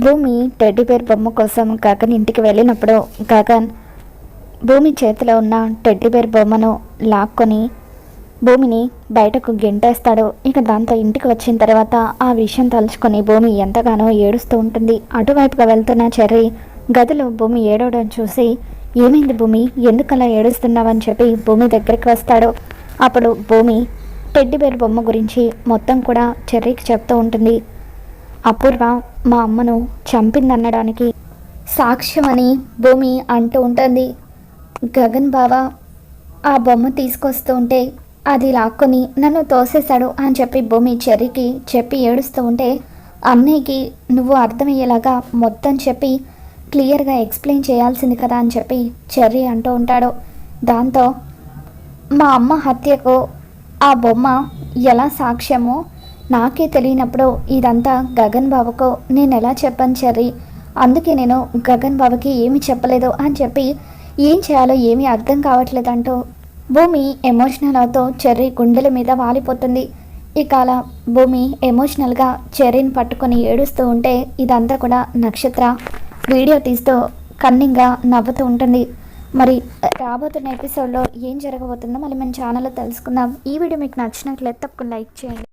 భూమి teddy bear బొమ్మ కోసం కాకన్ ఇంటికి వెళ్ళినప్పుడు గగన్ భూమి చేతిలో ఉన్న టెడ్డీ బేర్ బొమ్మను లాక్కొని భూమిని బయటకు గెంటేస్తాడు. ఇక దాంతో ఇంటికి వచ్చిన తర్వాత ఆ విషయం తలుచుకొని భూమి ఎంతగానో ఏడుస్తూ ఉంటుంది. అటువైపుగా వెళ్తున్న చెర్రీ గదిలో భూమి ఏడవడం చూసి ఏమైంది భూమి? ఎందుకలా ఏడుస్తున్నావని చెప్పి భూమి దగ్గరికి వస్తాడు. అప్పుడు భూమి టెడ్డీ బేర్ బొమ్మ గురించి మొత్తం కూడా చెర్రీకి చెప్తూ ఉంటుంది. అపూర్వ మా అమ్మను చంపిందనడానికి సాక్ష్యమని భూమి అంటూ ఉంటుంది. గగన్ బావ ఆ బొమ్మ తీసుకొస్తూ ఉంటే అది లాక్కొని నన్ను తోసేశాడు అని చెప్పి భూమి చెర్రికి చెప్పి ఏడుస్తూ ఉంటే అన్నయ్యకి నువ్వు అర్థమయ్యేలాగా మొత్తం చెప్పి క్లియర్గా ఎక్స్ప్లెయిన్ చేయాల్సింది కదా అని చెప్పి చెర్రీ అంటూ ఉంటాడు. దాంతో మా అమ్మ హత్యకు ఆ బొమ్మ ఎలా సాక్ష్యమో నాకే తెలియనప్పుడు ఇదంతా గగన్ బాబుకు నేను ఎలా చెప్పాను చెర్రీ? అందుకే నేను గగన్ బాబుకి ఏమీ చెప్పలేదు అని చెప్పి ఏం చేయాలో ఏమీ అర్థం కావట్లేదంటూ భూమి ఎమోషనల్ అవుతూ చెర్రీ గుండెల మీద వాలిపోతుంది. ఇక అలా భూమి ఎమోషనల్గా చెర్రీని పట్టుకొని ఏడుస్తూ ఉంటే ఇదంతా కూడా నక్షత్ర వీడియో తీస్తూ కన్నింగ్గా నవ్వుతూ ఉంటుంది. మరి రాబోతున్న ఎపిసోడ్లో ఏం జరగబోతుందో మళ్ళీ మన ఛానల్లో తెలుసుకుందాం. ఈ వీడియో మీకు నచ్చినట్లయితే తప్పకుండా లైక్ చేయండి.